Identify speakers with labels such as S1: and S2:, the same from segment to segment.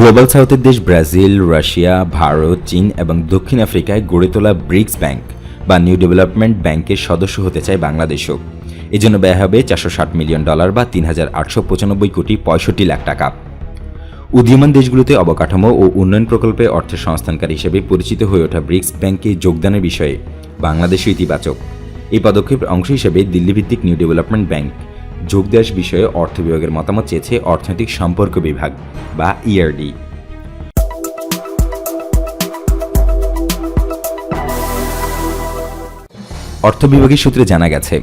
S1: Global সাউথের দেশ Brazil, Russia, Bharat, চীন এবং দক্ষিণ আফ্রিকায় গড়ে তোলা ব্রিক্স ব্যাংক বা নিউ ডেভেলপমেন্ট ব্যাংকের সদস্য হতে চায় বাংলাদেশও। এজন্য ব্যয় হবে চারশো ষাট মিলিয়ন ডলার বা তিন হাজার আটশো পঁচানব্বই কোটি পঁয়ষট্টি লাখ টাকা। উদীয়মান দেশগুলোতে অবকাঠামো ও উন্নয়ন প্রকল্পে অর্থের সংস্থানকারী হিসেবে পরিচিত হয়ে ওঠা ব্রিক্স ব্যাংকে যোগদানের বিষয়ে বাংলাদেশও ইতিবাচক। এই পদক্ষেপের অংশ হিসেবে দিল্লিভিত্তিক নিউ ডেভেলপমেন্ট ব্যাংক যোগ দেওয়ার বিষয়ে অর্থ বিভাগের মতামত চেয়েছে অর্থনৈতিক সম্পর্ক বিভাগ, বা E ইআরডি অর্থ বিভাগের সূত্রে জানা গেছে,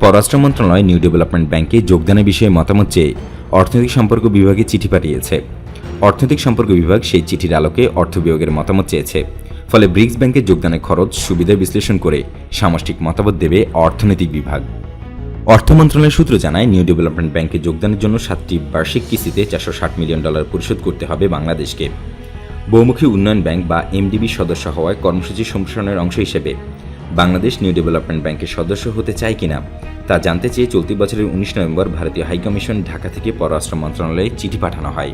S1: পররাষ্ট্র মন্ত্রণালয় নিউ ডেভেলপমেন্ট ব্যাংকে যোগদানের বিষয়ে মতামত চেয়ে অর্থনৈতিক সম্পর্ক বিভাগে চিঠি পাঠিয়েছে। অর্থনৈতিক সম্পর্ক বিভাগ সেই চিঠির আলোকে অর্থ বিভাগের মতামত চেয়েছে। ফলে ব্রিক্স ব্যাংকে যোগদানের খরচ সুবিধা বিশ্লেষণ করে সামষ্টিক মতামত দেবে অর্থনৈতিক বিভাগ। অর্থ মন্ত্রণালয়ের সূত্র জানায়, নিউ ডেভেলপমেন্ট ব্যাংকে যোগদানের জন্য সাতটি বার্ষিক কিস্তিতে চারশো ষাট মিলিয়ন ডলার পরিশোধ করতে হবে বাংলাদেশকে। বহুমুখী উন্নয়ন ব্যাংক বা এমডিবি সদস্য হওয়ায় কর্মসূচি সম্প্রসারণের অংশ হিসেবে বাংলাদেশ নিউ ডেভেলপমেন্ট ব্যাংকের সদস্য হতে চায় কিনা, তা জানতে চেয়ে চলতি বছরের উনিশ নভেম্বর ভারতীয় হাইকমিশন ঢাকা থেকে পররাষ্ট্র মন্ত্রণালয়ে চিঠি পাঠানো হয়।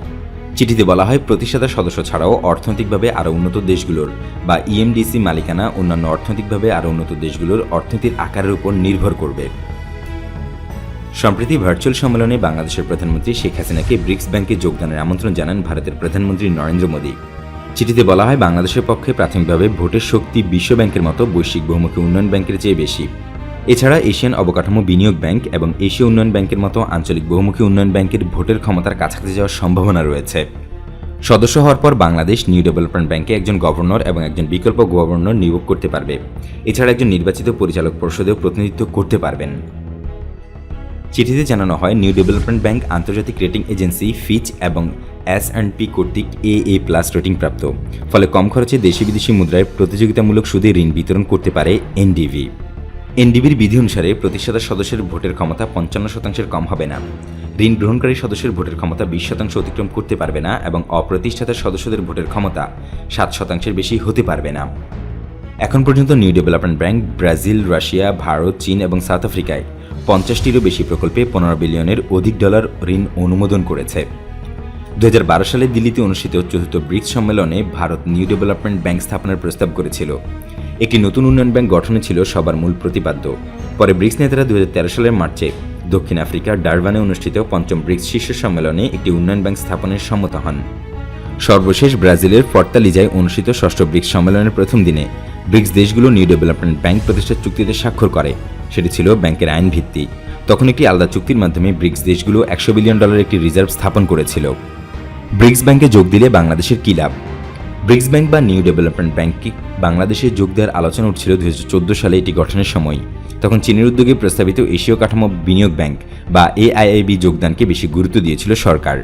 S1: চিঠিতে বলা হয়, প্রতিষ্ঠাতা সদস্য ছাড়াও অর্থনৈতিকভাবে আরও উন্নত দেশগুলোর বা ইএমডিসি মালিকানা অন্যান্য অর্থনৈতিকভাবে আরও উন্নত দেশগুলোর অর্থনীতির আকারের উপর নির্ভর করবে। সম্প্রতি ভার্চুয়াল সম্মেলনে বাংলাদেশের প্রধানমন্ত্রী শেখ হাসিনাকে ব্রিক্স ব্যাংকে যোগদানের আমন্ত্রণ জানান ভারতের প্রধানমন্ত্রী নরেন্দ্র মোদী। চিঠিতে বলা হয়, বাংলাদেশের পক্ষে প্রাথমিকভাবে ভোটের শক্তি বিশ্ব ব্যাংকের মতো বৈশ্বিক বহুমুখী উন্নয়ন ব্যাংকের চেয়ে বেশি। এছাড়া এশিয়ান অবকাঠামো বিনিয়োগ ব্যাংক এবং এশীয় উন্নয়ন ব্যাংকের মতো আঞ্চলিক বহুমুখী উন্নয়ন ব্যাংকের ভোটের ক্ষমতার কাছাকাছি যাওয়ার সম্ভাবনা রয়েছে। সদস্য হওয়ার পর বাংলাদেশ নিউ ডেভেলপমেন্ট ব্যাংকে একজন গভর্নর এবং একজন বিকল্প গভর্নর নিয়োগ করতে পারবে। এছাড়া একজন নির্বাচিত পরিচালক পরিষদেও প্রতিনিধিত্ব করতে পারবেন। চিঠিতে জানানো হয়, নিউ ডেভেলপমেন্ট ব্যাংক, আন্তর্জাতিক রেটিং এজেন্সি, ফিচ এবং এস অ্যান্ড পি কর্তৃক এ এ প্লাস রেটিং প্রাপ্ত। ফলে কম খরচে দেশি বিদেশি মুদ্রায় প্রতিযোগিতামূলক সুদে ঋণ বিতরণ করতে পারে এনডিভি এনডিবির বিধি অনুসারে প্রতিষ্ঠাতা সদস্যের ভোটের ক্ষমতা পঞ্চান্ন শতাংশের কম হবে না। ঋণ গ্রহণকারী সদস্যের ভোটের ক্ষমতা বিশ শতাংশ অতিক্রম করতে পারবে না এবং অপ্রতিষ্ঠাতা সদস্যদের ভোটের ক্ষমতা সাত শতাংশের বেশি হতে পারবে না। এখন পর্যন্ত new development bank, Brazil, Russia, Bharat, চীন এবং সাউথ আফ্রিকায় পঞ্চাশটিরও বেশি প্রকল্পে পনেরো বিলিয়নের অধিক ডলার ঋণ অনুমোদন করেছে। দু হাজার বারো সালে দিল্লিতে অনুষ্ঠিত চতুর্থ ব্রিক্স সম্মেলনে ভারত নিউ ডেভেলপমেন্ট ব্যাংক স্থাপনের প্রস্তাব করেছিল। একটি নতুন উন্নয়ন ব্যাংক গঠনে ছিল সবার মূল প্রতিপাদ্য। পরে ব্রিক্স নেতারা দু হাজার তেরো সালের মার্চে দক্ষিণ আফ্রিকার ডারবানে অনুষ্ঠিত পঞ্চম ব্রিক্স শীর্ষ সম্মেলনে একটি উন্নয়ন ব্যাংক স্থাপনের সম্মত হন। সর্বশেষ ব্রাজিলের ফর্তালিজায় অনুষ্ঠিত ষষ্ঠ ব্রিক্স সম্মেলনের প্রথম দিনে ব্রিক্স দেশগুলো নিউ ডেভেলপমেন্ট ব্যাংক প্রতিষ্ঠার চুক্তিতে স্বাক্ষর করে। সেটি ছিল ব্যাংকের আইন ভিত্তি তখন একটি আলাদা চুক্তির মাধ্যমে ব্রিক্স দেশগুলো একশো বিলিয়ন ডলার একটি রিজার্ভ স্থাপন করেছিল। ব্রিক্স ব্যাংকে যোগ দিলে বাংলাদেশের কী লাভ? ব্রিক্স ব্যাংক বা নিউ ডেভেলপমেন্ট ব্যাংকে বাংলাদেশে যোগ দেওয়ার আলোচনা উঠছিল দুই হাজার চোদ্দ সালে এটি গঠনের সময়। তখন চীনের উদ্যোগে প্রস্তাবিত এশীয় কাঠামো বিনিয়োগ ব্যাংক বা এআইআইবি যোগদানকে বেশি গুরুত্ব দিয়েছিল সরকার।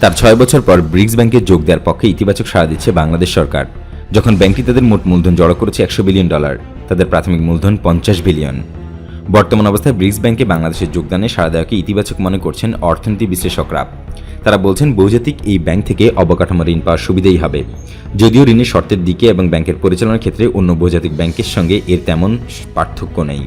S1: তার ছয় বছর পর ব্রিক্স ব্যাংকে যোগ দেওয়ার পক্ষে ইতিবাচক সাড়া দিচ্ছে বাংলাদেশ সরকার। যখন ব্যাংকটি তাদের মোট মূলধন জড়ো করেছে একশো বিলিয়ন ডলার, তাদের প্রাথমিক মূলধন পঞ্চাশ বিলিয়ন। বর্তমান অবস্থায় ব্রিক্স ব্যাংকে বাংলাদেশের যোগদানে সাড়া দেওয়াকে ইতিবাচক মনে করছেন অর্থনীতি বিশ্লেষকরা। তারা বলছেন, বহুজাতিক এই ব্যাংক থেকে অবকাঠামো ঋণ পাওয়ার সুবিধাই হবে। যদিও ঋণের শর্তের দিকে এবং ব্যাংকের পরিচালনার ক্ষেত্রে অন্য বহুজাতিক ব্যাংকের সঙ্গে এর তেমন পার্থক্য নেই।